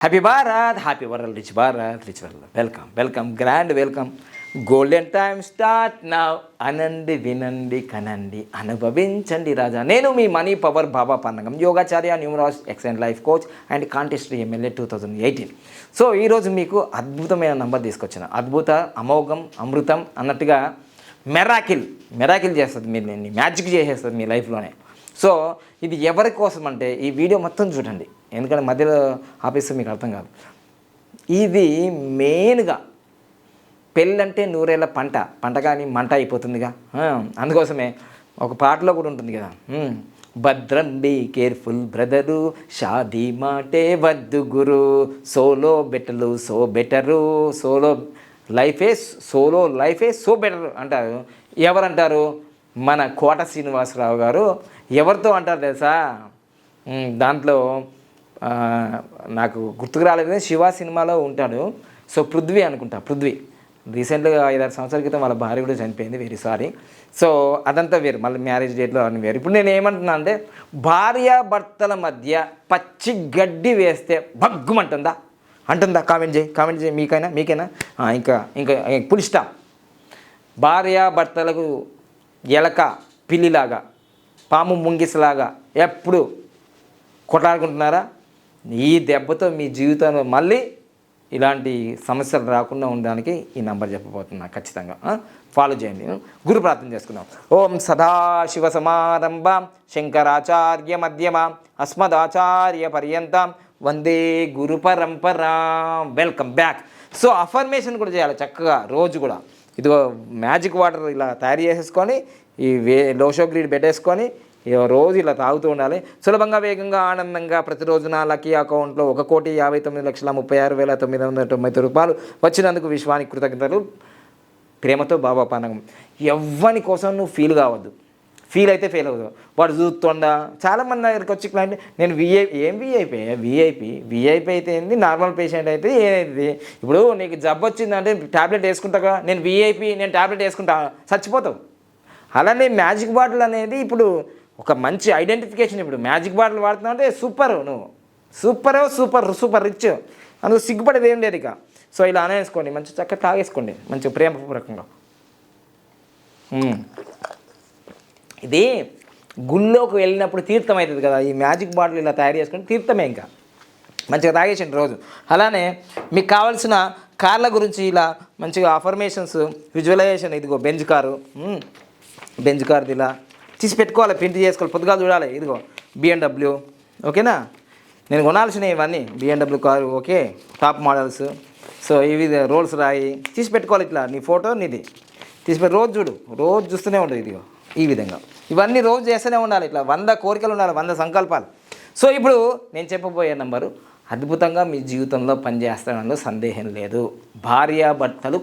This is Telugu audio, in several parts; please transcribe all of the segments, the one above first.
Happy Bharat happy world rich Bharat rich world welcome welcome grand welcome golden time start నా అనండి వినండి కనండి అనుభవించండి రాజా నేను మీ money power Baba Pannagam యోగాచార్య numerous excellent life coach and contest MLA two thousand eighteen so ఈరోజు మీకు అద్భుతమైన నంబర్ తీసుకొచ్చాను. అద్భుత అమోఘం అమృతం అన్నట్టుగా మెరాకిల్ మెరాకిల్ చేస్తుంది మీరు మ్యాజిక్ చేసేస్తుంది మీ లైఫ్లోనే సో ఇది ఎవరి కోసం అంటే ఈ వీడియో మొత్తం చూడండి. ఎందుకంటే మధ్యలో ఆపేస్తే మీకు అర్థం కాదు. ఇది మెయిన్గా పెళ్ళంటే నూరేళ్ళ పంట. పంట కానీ మంట అయిపోతుందిగా. అందుకోసమే ఒక పాటలో కూడా ఉంటుంది కదా. భద్రం బీ కేర్ఫుల్ బ్రదరు షాదీ మాటే వద్దు గురు. Solo better so better. Solo లైఫే సోలో లైఫే సో బెటర్ అంటారు. ఎవరంటారు? మన కోట శ్రీనివాసరావు గారు. ఎవరితో అంటారు తెలుసా? దాంట్లో నాకు గుర్తుకు రాలేదు శివ సినిమాలో ఉంటాడు. సో పృథ్వీ అనుకుంటా పృథ్వీ. రీసెంట్గా ఐదారు సంవత్సరాల క్రితం వాళ్ళ భార్య కూడా చనిపోయింది వెరీ సారీ సో అదంతా వేరు మళ్ళీ మ్యారేజ్ డేట్లో అని వేరు. ఇప్పుడు నేను ఏమంటున్నా అంటే భార్య భర్తల మధ్య పచ్చి గడ్డి వేస్తే భగ్గుమంటుందా? అంటుందా? కామెంట్ చేయి కామెంట్ చేయి మీకైనా మీకైనా? ఇంకా ఇంకా ఇంకా ఇష్టం భార్య భర్తలకు ఎలక పిల్లిలాగా. పాము ముంగిసలాగా ఎప్పుడు కొట్లాడుకుంటున్నారా? ఈ దెబ్బతో మీ జీవితంలో మళ్ళీ ఇలాంటి సమస్యలు రాకుండా ఉండడానికి ఈ నంబర్ చెప్పబోతున్నా ఖచ్చితంగా. ఫాలో చేయండి. గురు ప్రార్థన చేసుకుందాం. ఓం సదాశివ సమారంభ శంకరాచార్య మధ్యమ అస్మదాచార్య పర్యంతం. వందే గురు పరంపరా. వెల్కమ్ బ్యాక్ సో అఫర్మేషన్ కూడా చేయాలి చక్కగా రోజు కూడా. ఇదిగో మ్యాజిక్ వాటర్ ఇలా తయారు చేసేసుకొని ఈ వే లోషో గ్రీడ్ పెట్టేసుకొని రోజు ఇలా తాగుతూ ఉండాలి. సులభంగా వేగంగా ఆనందంగా ప్రతిరోజు నా లక్కీ అకౌంట్లో ఒక కోటి యాభై తొమ్మిది లక్షల ముప్పై ఆరు వేల తొమ్మిది వందల తొంభై తొమ్మిది రూపాయలు వచ్చినందుకు విశ్వానికి కృతజ్ఞతలు. ప్రేమతో బాబా పానకం. ఎవ్వని కోసం నువ్వు ఫీల్ కావద్దు. ఫీల్ అయితే ఫెయిల్ అవుతావు. వాడు చూస్తుండా? చాలామంది దగ్గరికి వచ్చి క్లయింట్ నేను విఐ ఏం విఐపి విఐపి విఐపి అయితే ఏంది? నార్మల్ పేషెంట్ అయితే ఏది? ఇప్పుడు నీకు జబ్బు వచ్చిందంటే ట్యాబ్లెట్ వేసుకుంటాగా నేను విఐపి నేను ట్యాబ్లెట్ వేసుకుంటా. చచ్చిపోతావు. అలానే మ్యాజిక్ బాటిల్ అనేది ఇప్పుడు ఒక మంచి ఐడెంటిఫికేషన్ ఇప్పుడు మ్యాజిక్ బాటిల్ వాడుతున్నావు అంటే సూపర్ నువ్వు. Super super super rich. అందుకు సిగ్గుపడేది ఏం లేదు ఇక. సో ఇలా అనేసుకోండి మంచి చక్కగా తాగేసుకోండి మంచి ప్రేమపూర్వకంగా. ఇది గుళ్ళోకి వెళ్ళినప్పుడు తీర్థం అవుతుంది కదా ఈ మ్యాజిక్ బాటిల్ ఇలా తయారు చేసుకుని తీర్థమే ఇంకా. మంచిగా తాగేసండి రోజు. అలానే మీకు కావాల్సిన కార్ల గురించి ఇలా మంచిగా అఫర్మేషన్స్ విజువలైజేషన్ ఇదిగో బెంజ్ కారు. బెంజ్ కార్ది ఇలా తీసి పెట్టుకోవాలి ప్రింట్ చేసుకోవాలి పొద్దుగా చూడాలి. ఇదిగో బిఎండబ్ల్యూ ఓకేనా? నేను కొనాల్సినవి ఇవన్నీ BMW car okay top models. So ఇవి రోల్స్ రాయి. తీసి పెట్టుకోవాలి ఇట్లా నీ ఫోటో నీది. తీసి రోజు చూడు రోజు చూస్తూనే ఉండదు ఇదిగో ఈ విధంగా. ఇవన్నీ రోజు చేస్తూనే ఉండాలి ఇట్లా వంద కోరికలు ఉండాలి వంద సంకల్పాలు. సో ఇప్పుడు నేను చెప్పబోయే నంబరు అద్భుతంగా మీ జీవితంలో పనిచేస్తానలో సందేహం లేదు. భార్యాభర్తలు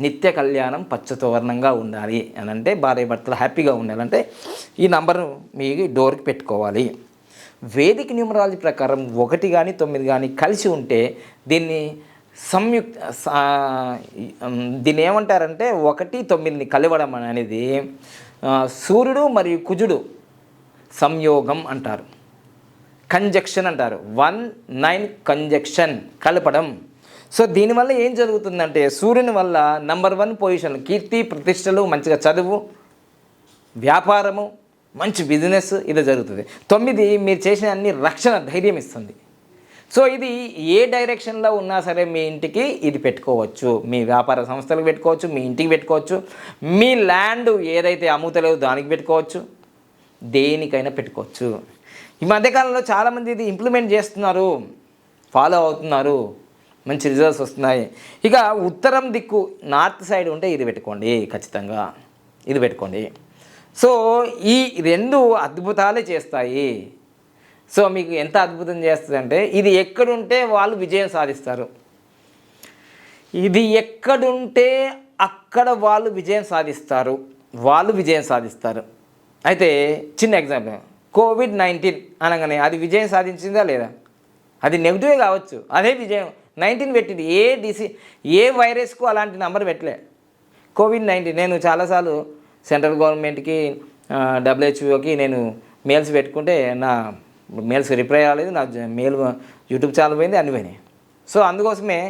నిత్య కళ్యాణం పచ్చతోరణంగా ఉండాలి అని అంటే భార్య భర్తలు హ్యాపీగా ఉండాలంటే ఈ నంబర్ను మీ డోర్కి పెట్టుకోవాలి. వేదిక న్యూమరాలజీ ప్రకారం ఒకటి కానీ తొమ్మిది కానీ కలిసి ఉంటే దీన్ని సంయుక్త దీన్ని ఏమంటారంటే ఒకటి తొమ్మిదిని కలవడం అనేది సూర్యుడు మరియు కుజుడు సంయోగం అంటారు. కంజక్షన్ అంటారు. వన్ నైన్ కంజక్షన్ కలపడం. సో దీనివల్ల ఏం జరుగుతుందంటే సూర్యుని వల్ల నంబర్ వన్ పొజిషన్ కీర్తి ప్రతిష్టలు మంచిగా చదువు వ్యాపారము మంచి బిజినెస్ ఇది జరుగుతుంది. తొమ్మిది మీరు చేసిన అన్ని రక్షణ ధైర్యం ఇస్తుంది. సో ఇది ఏ డైరెక్షన్లో ఉన్నా సరే మీ ఇంటికి ఇది పెట్టుకోవచ్చు. మీ వ్యాపార సంస్థలకు పెట్టుకోవచ్చు మీ ఇంటికి పెట్టుకోవచ్చు. మీ ల్యాండ్ ఏదైతే అమ్ముతలేదో దానికి పెట్టుకోవచ్చు. దేనికైనా పెట్టుకోవచ్చు. ఈ మధ్యకాలంలో చాలామంది ఇది ఇంప్లిమెంట్ చేస్తున్నారు. ఫాలో అవుతున్నారు. మంచి రిజల్ట్స్ వస్తున్నాయి. ఇక ఉత్తరం దిక్కు నార్త్ సైడ్ ఉంటే ఇది పెట్టుకోండి ఖచ్చితంగా. ఇది పెట్టుకోండి. సో ఈ రెండు అద్భుతాలే చేస్తాయి. సో మీకు ఎంత అద్భుతం చేస్తుందంటే ఇది ఎక్కడుంటే వాళ్ళు విజయం సాధిస్తారు. ఇది ఎక్కడుంటే అక్కడ వాళ్ళు విజయం సాధిస్తారు. వాళ్ళు విజయం సాధిస్తారు. అయితే చిన్న ఎగ్జాంపుల్ కోవిడ్ నైన్టీన్ అనగానే అది విజయం సాధించిందా లేదా? అది నెగిటివే కావచ్చు. అదే విజయం. నైన్టీన్ పెట్టింది. ఏ డిసి ఏ వైరస్కు అలాంటి నెంబర్ పెట్టలే. COVID nineteen. నేను చాలాసార్లు సెంట్రల్ గవర్నమెంట్కి డబ్ల్యూహెచ్ఓకి నేను మెయిల్స్ పెట్టుకుంటే నా మెయిల్స్ రిప్లై రాలేదు. నా మెయిల్ యూట్యూబ్ ఛానల్ పోయింది అన్ని పోయినాయి. సో అందుకోసమే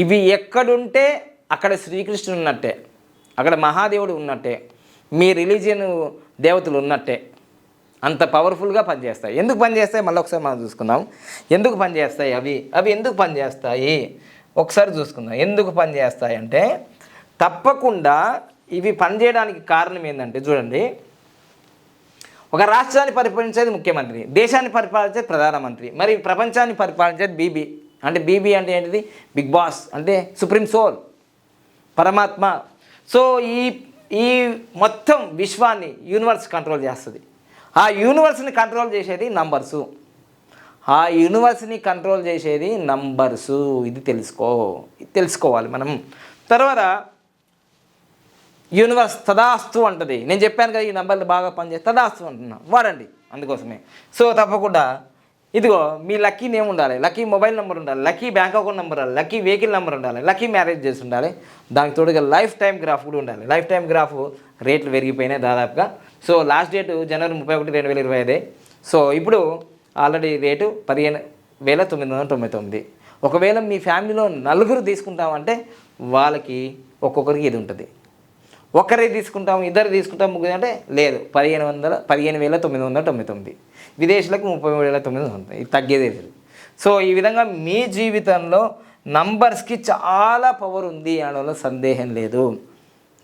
ఇవి ఎక్కడుంటే అక్కడ శ్రీకృష్ణుడు ఉన్నట్టే. అక్కడ మహాదేవుడు ఉన్నట్టే. మీ రిలీజియన్ దేవతలు ఉన్నట్టే. అంత పవర్ఫుల్గా పనిచేస్తాయి. ఎందుకు పనిచేస్తాయి? మళ్ళీ ఒకసారి మనం చూసుకుందాం. ఎందుకు పనిచేస్తాయి అవి? అవి ఎందుకు పనిచేస్తాయి? ఒకసారి చూసుకుందాం. ఎందుకు పనిచేస్తాయి అంటే తప్పకుండా ఇవి పనిచేయడానికి కారణం ఏంటంటే చూడండి ఒక రాష్ట్రాన్ని పరిపాలించేది ముఖ్యమంత్రి దేశాన్ని పరిపాలించేది ప్రధానమంత్రి మరి ప్రపంచాన్ని పరిపాలించేది బీబీ. అంటే బీబీ అంటే ఏంటిది? బిగ్ బాస్ అంటే సుప్రీం సోల్ పరమాత్మ. సో ఈ ఈ మొత్తం విశ్వాన్ని యూనివర్స్ కంట్రోల్ చేస్తుంది. ఆ యూనివర్స్ని కంట్రోల్ చేసేది నంబర్సు ఆ యూనివర్స్ని కంట్రోల్ చేసేది నంబర్సు ఇది తెలుసుకో ఇది తెలుసుకోవాలి మనం. తర్వాత యూనివర్స్ తదాస్తు అంటది. నేను చెప్పాను కదా ఈ నంబర్లు బాగా పనిచేస్తే తదాస్తు అంటున్నా. వాడండి అందుకోసమే. సో తప్పకుండా ఇదిగో మీ లక్కీ నేమ్ ఉండాలి. లక్కీ మొబైల్ నెంబర్ ఉండాలి. లక్కీ బ్యాంక్ అకౌంట్ నెంబర్ ఉండాలి. లక్కీ వెహికల్ నెంబర్ ఉండాలి. లక్కీ మ్యారేజ్ చేసి ఉండాలి. దానికి తోడుగా లైఫ్ టైం గ్రాఫ్ కూడా ఉండాలి. లైఫ్ టైం గ్రాఫ్ రేట్లు పెరిగిపోయినాయి దాదాపుగా. సో లాస్ట్ డేట్ జనవరి ముప్పై ఒకటి రెండు వేల ఇరవై ఐదే. సో ఇప్పుడు ఆల్రెడీ రేటు పదిహేను వేల తొమ్మిది వందల తొంభై తొమ్మిది. ఒకవేళ మీ ఫ్యామిలీలో నలుగురు తీసుకుంటామంటే వాళ్ళకి ఒక్కొక్కరికి ఇది ఉంటుంది. ఒక్కరే తీసుకుంటాం ఇద్దరు తీసుకుంటాం ముగ్గురు అంటే లేదు. పదిహేను వందల పదిహేను వేల తొమ్మిది వందల తొంభై తొమ్మిది. విదేశీలకు ముప్పై వేల తొమ్మిది వందల ఇది తగ్గేదే లేదు సో ఈ విధంగా మీ జీవితంలో నంబర్స్కి చాలా పవర్ ఉంది అనడంలో సందేహం లేదు.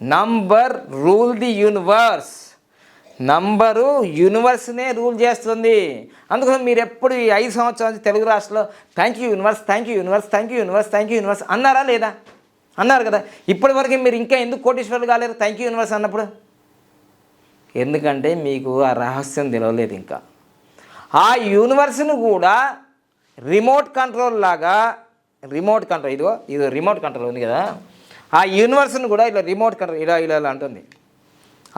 Number rule the universe. Number యూనివర్స్నే rule చేస్తుంది. అందుకని మీరు ఎప్పుడు ఈ ఐదు సంవత్సరాల తెలుగు రాష్ట్రంలో thank you universe thank you universe thank you universe thank you universe అన్నారా లేదా? అన్నారు కదా ఇప్పటి వరకు మీరు ఇంకా ఎందుకు కోటీశ్వరులు కాలేరు? థ్యాంక్ యూ యూనివర్స్ అన్నప్పుడు. ఎందుకంటే మీకు ఆ రహస్యం తెలియలేదు ఇంకా. ఆ యూనివర్స్ను కూడా రిమోట్ కంట్రోల్ లాగా రిమోట్ కంట్రోల్ ఇదిగో ఇది రిమోట్ కంట్రోల్ ఉంది కదా. ఆ యూనివర్స్ను కూడా ఇలా రిమోట్ కంట్రోల్ ఇలా ఇలా అంటుంది.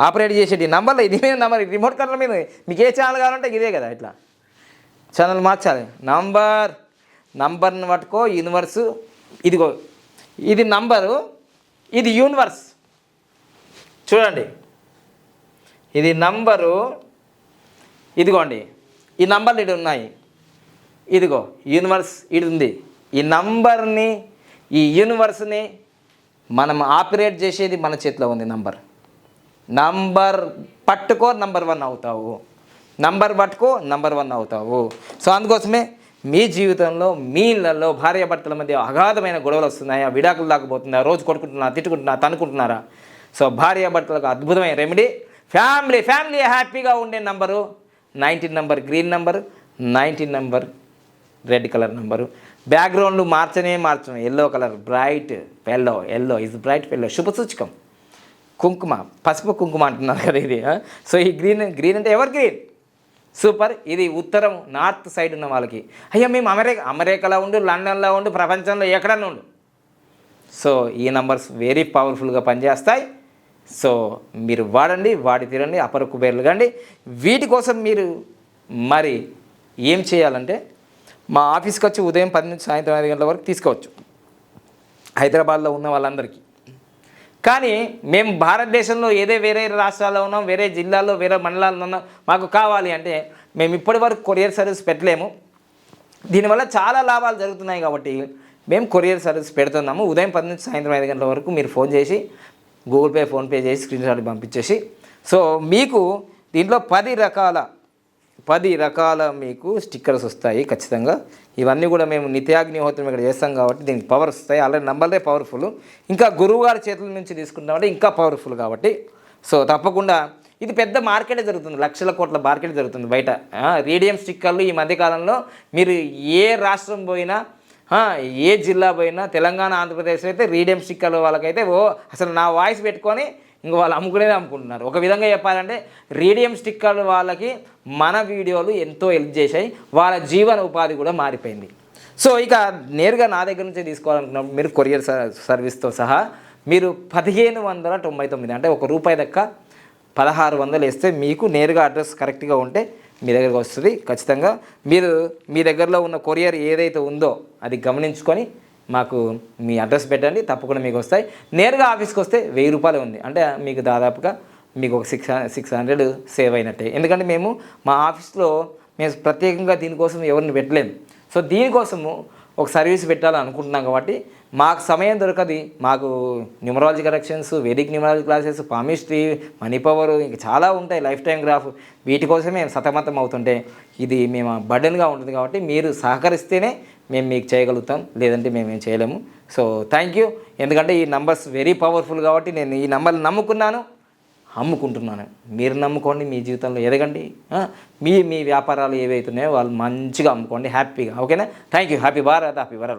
ఆపరేట్ చేసేది నంబర్లో ఇది మీద నంబర్ రిమోట్ కంట్రోల్ మీద మీకు ఏ ఛానల్ కావాలంటే ఇదే కదా ఇట్లా. ఛానల్ మార్చాలి. నంబర్ నంబర్ని పట్టుకో యూనివర్సు ఇదిగో ఇది నంబరు ఇది యూనివర్స్. చూడండి. ఇది నంబరు ఇదిగోండి. ఈ నంబర్లు ఇటు ఉన్నాయి. ఇదిగో యూనివర్స్ ఇది ఉంది. ఈ నంబర్ని ఈ యూనివర్స్ని మనం ఆపరేట్ చేసేది మన చేతిలో ఉంది నంబర్. నంబర్ పట్టుకో నంబర్ వన్ అవుతావు. నంబర్ పట్టుకో నంబర్ వన్ అవుతావు. సో అందుకోసమే మీ జీవితంలో మీ ఇళ్ళలో భార్యాభర్తల మధ్య అగాధమైన గొడవలు వస్తున్నాయా? విడాకులు దాకపోతున్నాయా రోజు కొట్టుకుంటున్నా తిట్టుకుంటున్నా తనుకుంటున్నారా సో భార్యాభర్తలకు అద్భుతమైన రెమెడీ ఫ్యామిలీ ఫ్యామిలీ హ్యాపీగా ఉండే number nineteen number green number nineteen number red colour number. Background మార్చనే మార్చడం yellow colour bright yellow yellow is bright yellow శుభ సూచకం కుంకుమ పసుపు కుంకుమ అంటున్నారు కదా ఇది సో ఈ గ్రీన్ గ్రీన్ అంటే ఎవర్ గ్రీన్? సూపర్. ఇది ఉత్తరం నార్త్ సైడ్ ఉన్న వాళ్ళకి. అయ్యా మేము అమెరికా అమెరికాలో ఉండు లండన్లో ఉండు ప్రపంచంలో ఎక్కడన్నా ఉండు. సో ఈ నంబర్స్ వెరీ పవర్ఫుల్గా పనిచేస్తాయి. సో మీరు వాడండి వాడి తీరండి అపర కుబేర్లు కండి. వీటి కోసం మీరు మరి ఏం చేయాలంటే మా ఆఫీస్కి వచ్చి ఉదయం పది నుంచి సాయంత్రం ఐదు గంటల వరకు తీసుకోవచ్చు. హైదరాబాద్లో ఉన్న వాళ్ళందరికీ. కానీ మేము భారతదేశంలో ఏదే వేరే రాష్ట్రాల్లో ఉన్నాం వేరే జిల్లాల్లో వేరే మండలాల్లో ఉన్నాం మాకు కావాలి అంటే మేము ఇప్పటి వరకు కొరియర్ సర్వీస్ పెట్టలేము. దీనివల్ల చాలా లాభాలు జరుగుతున్నాయి కాబట్టి మేము కొరియర్ సర్వీస్ పెడుతున్నాము. ఉదయం పది నుంచి సాయంత్రం ఐదు గంటల వరకు మీరు ఫోన్ చేసి గూగుల్ పే ఫోన్పే చేసి స్క్రీన్ షాట్ పంపించేసి. సో మీకు దీంట్లో పది రకాల పది రకాల మీకు స్టిక్కర్స్ వస్తాయి ఖచ్చితంగా. ఇవన్నీ కూడా మేము నిత్యాగ్నిహోత్రం ఇక్కడ చేస్తాం కాబట్టి దీనికి పవర్ వస్తాయి. ఆల్రెడీ నంబర్లే పవర్ఫుల్ ఇంకా గురువుగారి చేతుల నుంచి తీసుకుంటామంటే ఇంకా పవర్ఫుల్ కాబట్టి. సో తప్పకుండా ఇది పెద్ద మార్కెటే జరుగుతుంది. లక్షల కోట్ల మార్కెట్ జరుగుతుంది బయట. రేడియం స్టిక్కర్లు ఈ మధ్యకాలంలో మీరు ఏ రాష్ట్రం పోయినా ఏ జిల్లా పోయినా తెలంగాణ ఆంధ్రప్రదేశ్ అయితే రీడియం స్టిక్కర్లు వాళ్ళకైతే ఓ అసలు నా వాయిస్ పెట్టుకొని ఇంక వాళ్ళు అమ్ముకునేది అమ్ముకుంటున్నారు. ఒక విధంగా చెప్పాలంటే రేడియం స్టిక్కర్లు వాళ్ళకి మన వీడియోలు ఎంతో హెల్ప్ చేశాయి. వాళ్ళ జీవన ఉపాధి కూడా మారిపోయింది. సో ఇక నేరుగా నా దగ్గర నుంచి తీసుకోవాలనుకున్నప్పుడు మీరు కొరియర్ సర్వీస్తో సహా మీరు పదిహేను వందల తొంభై తొమ్మిది అంటే ఒక రూపాయి దక్క పదహారు వందలు వేస్తే మీకు నేరుగా అడ్రస్ కరెక్ట్గా ఉంటే మీ దగ్గరకు వస్తుంది. ఖచ్చితంగా మీరు మీ దగ్గరలో ఉన్న కొరియర్ ఏదైతే ఉందో అది గమనించుకొని మాకు మీ అడ్రస్ పెట్టండి. తప్పకుండా మీకు వస్తాయి. నేరుగా ఆఫీస్కి వస్తే వెయ్యి రూపాయలు ఉంది. అంటే మీకు దాదాపుగా మీకు ఒక సిక్స్ సిక్స్ హండ్రెడ్ సేవ్ అయినట్టే. ఎందుకంటే మేము మా ఆఫీస్లో మేము ప్రత్యేకంగా దీనికోసం ఎవరిని పెట్టలేము సో దీనికోసము ఒక సర్వీస్ పెట్టాలనుకుంటున్నాం కాబట్టి మాకు సమయం దొరకది. మాకు numerology corrections Vedic numerology classes palmistry money power ఇంకా చాలా ఉంటాయి. లైఫ్ టైం గ్రాఫ్ వీటి కోసమే సతమతం అవుతుంటే ఇది మేము బర్డన్గా ఉంటుంది కాబట్టి మీరు సహకరిస్తేనే మేము మీకు చేయగలుగుతాం. లేదంటే మేము ఏం చేయలేము. So thank you. ఎందుకంటే ఈ నంబర్స్ వెరీ పవర్ఫుల్ కాబట్టి నేను ఈ నంబర్ని నమ్ముకున్నాను. అమ్ముకుంటున్నాను. మీరు నమ్ముకోండి మీ జీవితంలో ఎదగండి. మీ మీ వ్యాపారాలు ఏవైతున్నాయో వాళ్ళు మంచిగా అమ్ముకోండి హ్యాపీగా. ఓకేనా? Thank you happy Bharat happy world.